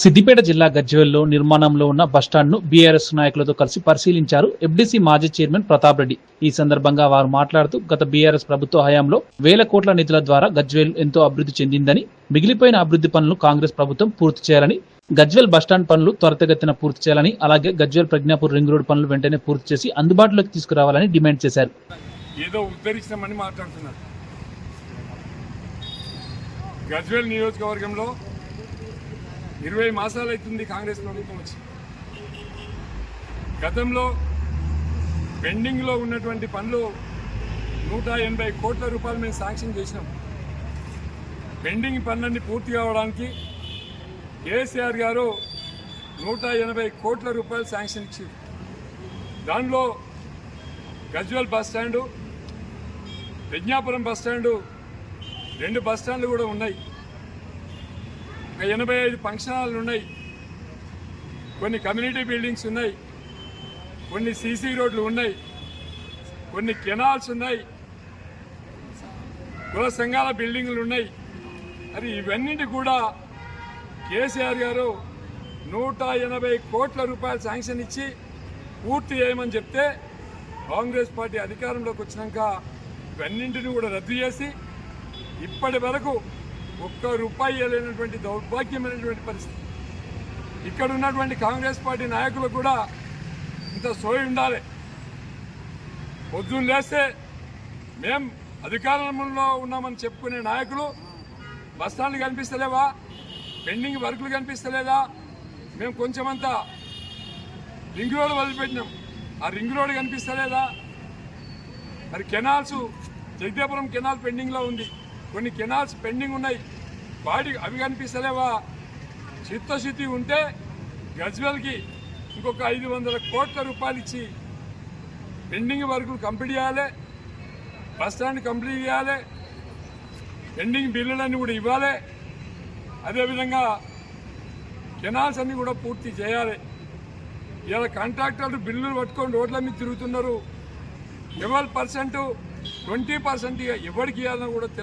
సిద్దిపేట జిల్లా గజ్వేల్లో నిర్మాణంలో ఉన్న బస్టాండ్ను బీఆర్ఎస్ నాయకులతో కలిసి పరిశీలించారు ఎఫ్డీసీ మాజీ చైర్మన్ ప్రతాప్ రెడ్డి. ఈ సందర్భంగా వారు మాట్లాడుతూ గత బీఆర్ఎస్ ప్రభుత్వ హయాంలో వేల కోట్ల నిధుల ద్వారా గజ్వేల్ ఎంతో అభివృద్ధి చెందిందని మిగిలిపోయిన అభివృద్ధి పనులు కాంగ్రెస్ ప్రభుత్వం పూర్తి చేయాలని గజ్వేల్ బస్టాండ్ పనులు త్వరితగతిన పూర్తి చేయాలని అలాగే గజ్వేల్ ప్రజ్ఞాపూర్ రింగ్ రోడ్ పనులు వెంటనే పూర్తి చేసి అందుబాటులోకి తీసుకురావాలని డిమాండ్ చేశారు. ఏదో గజ్వేల్ నియోజకవర్గంలో ఇరవై మాసాలు అవుతుంది కాంగ్రెస్ ప్రభుత్వం వచ్చి. గతంలో పెండింగ్లో ఉన్నటువంటి పనులు నూట ఎనభై కోట్ల రూపాయలు మేము శాంక్షన్ చేసినాం. పెండింగ్ పనులన్నీ పూర్తి కావడానికి కేసీఆర్ గారు నూట ఎనభై కోట్ల రూపాయలు శాంక్షన్ ఇచ్చారు. దానిలో Gajwel bus stand Prajnapuram bus stand రెండు బస్ స్టాండ్లు కూడా ఉన్నాయి. ఎనభై ఐదు ఫంక్షన్ హాల్లు ఉన్నాయి. కొన్ని కమ్యూనిటీ బిల్డింగ్స్ ఉన్నాయి. కొన్ని సీసీ రోడ్లు ఉన్నాయి. కొన్ని కెనాల్స్ ఉన్నాయి. కుల సంఘాల బిల్డింగ్లు ఉన్నాయి. మరి ఇవన్నిటి కూడా కేసీఆర్ గారు నూట ఎనభై కోట్ల రూపాయలు శాంక్షన్ ఇచ్చి పూర్తి చేయమని చెప్తే కాంగ్రెస్ పార్టీ అధికారంలోకి వచ్చినాక ఇవన్నింటిని కూడా రద్దు చేసి ఇప్పటి వరకు ఒక్క రూపాయి లేనటువంటి దౌర్భాగ్యమైనటువంటి పరిస్థితి. ఇక్కడ ఉన్నటువంటి కాంగ్రెస్ పార్టీ నాయకులు కూడా ఇంత సోయి ఉండాలి. పొద్దున్న లేస్తే మేం అధికారంలో ఉన్నామని చెప్పుకునే నాయకులు బస్టాండ్లు కనిపిస్తలేవా? పెండింగ్ వర్కులు కనిపిస్తలేదా? మేము కొంచెమంతా రింగ్ రోడ్ వదిలిపెట్టినాం. ఆ రింగ్ రోడ్ కనిపిస్తలేదా? మరి కెనాల్స్ జగదేపురం కెనాల్ పెండింగ్లో ఉంది. కొన్ని కెనాల్స్ పెండింగ్ ఉన్నాయి. బాడీ అవి కనిపిస్తలేవా? చిత్తశుద్ధి ఉంటే గజ్వెల్కి ఇంకొక ఐదు వందల కోట్ల రూపాయలు ఇచ్చి పెండింగ్ వర్కులు కంప్లీట్ చేయాలి బస్ స్టాండ్ కంప్లీట్ చేయాలి పెండింగ్ బిల్లులన్నీ కూడా ఇవ్వాలి. అదేవిధంగా కెనాల్స్ అన్నీ కూడా పూర్తి చేయాలి. ఇలా కాంట్రాక్టర్లు బిల్లులు పట్టుకొని రోడ్ల మీద తిరుగుతున్నారు. Twelve percent? ట్వంటీ పర్సెంట్ ఎవరికి ఇవ్వాలని కూడా తెలియదు